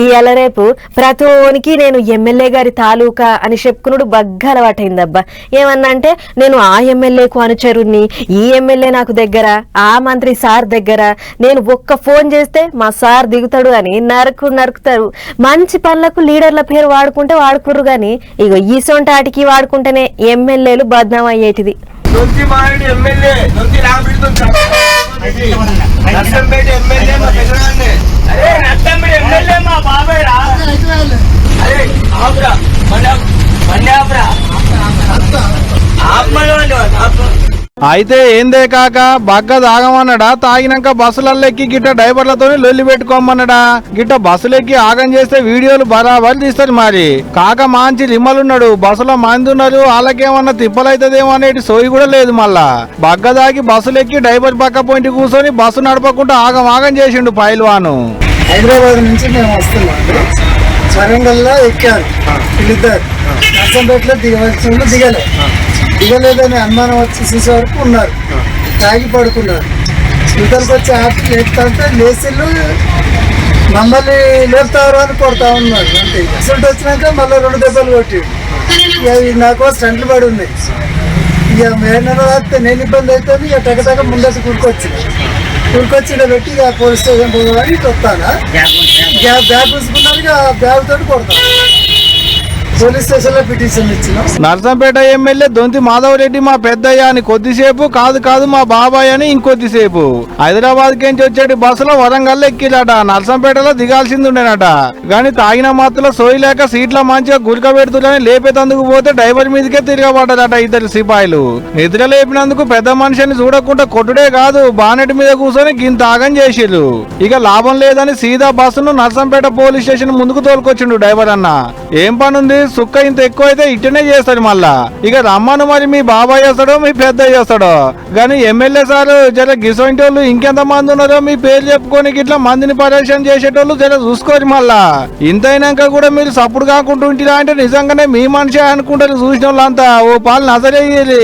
ఇవాళ రేపు ప్రతోనికి నేను ఎమ్మెల్యే గారి తాలూకా అని చెప్పుకున్నాడు బగ్గా అలవాటైందబ్బా. ఏమన్నా అంటే నేను ఆ ఎమ్మెల్యేకు అనుచరుణ్ణి ఈ ఎమ్మెల్యే నాకు దగ్గర ఆ మంత్రి సార్ దగ్గర. నేను ఒక్క ఫోన్ చేస్తే మా సార్ దిగుతాడు అని నరకు నరుకుతారు. మంచి పనులకు లీడర్ల పేరు వాడుకుంటే వాడుకుర్రు గాని ఇగో ఈ సొంటాటికి వాడుకుంటేనే ఎమ్మెల్యేలు బద్నాం అయ్యేటిది దొంతి మారేడు ఎమ్మెల్యే దొంతి రామరెడ్డి నర్సంపేట ఎమ్మెల్యే మా పెద్దనాన్నే అరే నర్సంపేట ఎమ్మెల్యే మా అయితే ఏందే కాక బగ్గ తాగమన్నాడా తాగినాక బస్సులలో ఎక్కి గిట్ట డ్రైవర్లతో లొల్లి పెట్టుకోమన్నాడా. గిట్ట బస్సులు ఎక్కి ఆగం చేస్తే వీడియోలు బరాబర్ తీస్తారు మరి. కాక మంచి రిమ్మలున్నాడు బస్సులో మంది ఉన్నారు వాళ్ళకేమన్నా తిప్పలైతదేమో అనేటి సోయి కూడా లేదు మళ్ళా. బగ్గ తాగి బస్సులు ఎక్కి డ్రైవర్ పక్క పోయింటి కూర్చొని బస్సు నడపకుండా ఆగం ఆగం చేసిండు పైల్వాను. హైదరాబాద్ నుంచి మేము వస్తున్నాం వరంగల్లో ఎక్కారు. వీళ్ళిద్దరు. నర్సంపేటలో దిగవలసిన దిగలే. దిగలేదని అనుమానం వచ్చి చూసే వరకు ఉన్నారు. తాగి పడుకున్నారు. ఇతరులకు వచ్చి ఆపి లేపుతుంటే లేచిళ్ళు మమ్మల్ని లేపుతారు అని కొడతా ఉన్నారు. అంతే అసలు వచ్చినాక మళ్ళీ రెండు దెబ్బలు కొట్టి ఇక నాకు స్టంట్లు పడి ఉన్నాయి. ఇక మేనర్ వస్తే నేను ఇబ్బంది అయితే ఇక టకటక ముందటి కూరుకొచ్చింది కూరుకొచ్చి ఈడ పెట్టి ఇక పోలీస్ స్టేషన్ పోదామని ఇటు వస్తానా? బ్యాగ్ బ్యాగ్ చూసుకున్నాను ఇక బ్యాగ్ తోటి కొడతాను. పోలీస్ పిటిషన్ ఇచ్చినాం. నర్సంపేట ఎమ్మెల్యే దొంతి మాధవరెడ్డి మా పెద్దయ్య అని కొద్దిసేపు కాదు కాదు మా బాబాయ్ అని ఇంకొద్దిసేపు. హైదరాబాద్ కెంచి వచ్చేటి బస్సులో వరంగల్ ఎక్కిలాట. నర్సంపేటలో దిగాల్సింది ఉండేనట గాని తాగిన మాత్రలో సోయి లేక సీట్ల మంచిగా గురిక పెడుతుందని లేపేతందుకు పోతే డ్రైవర్ మీదకే తిరగబడ్డదట ఇద్దరు సిపాయిలు. నిద్ర లేపినందుకు పెద్ద మనిషిని చూడకుండా కొట్టుడే కాదు బానెట్ మీద కూర్చొని గింత ఆగం చేసిర్రు. ఇక లాభం లేదని సీదా బస్సును నర్సంపేట పోలీస్ స్టేషన్ ముందుకు తోలుకొచ్చిండు డ్రైవర్ అన్న ఏం పనుంది? సుక్క ఇంత ఎక్కువ అయితే ఇట్టనే చేస్తాడు మళ్ళా. ఇక రమ్మను మరి మీ బాబాయ్ చేస్తాడో మీ పెద్ద చేస్తాడో కానీ ఎమ్మెల్యే సార్ జర గిసొంటి వాళ్ళు ఇంకెంత మంది ఉన్నారో మీ పేరు చెప్పుకొని ఇట్లా మందిని పరేషాన్ చేసేటోళ్ళు జర చూసుకోరు మళ్ళా. ఇంతైనాక కూడా మీరు సప్పుడు కాకుండా ఉంటిరా అంటే నిజంగానే మీ మనిషి అనుకుంటారు చూసిన వాళ్ళంతా ఓ పాలు నజరేయాలి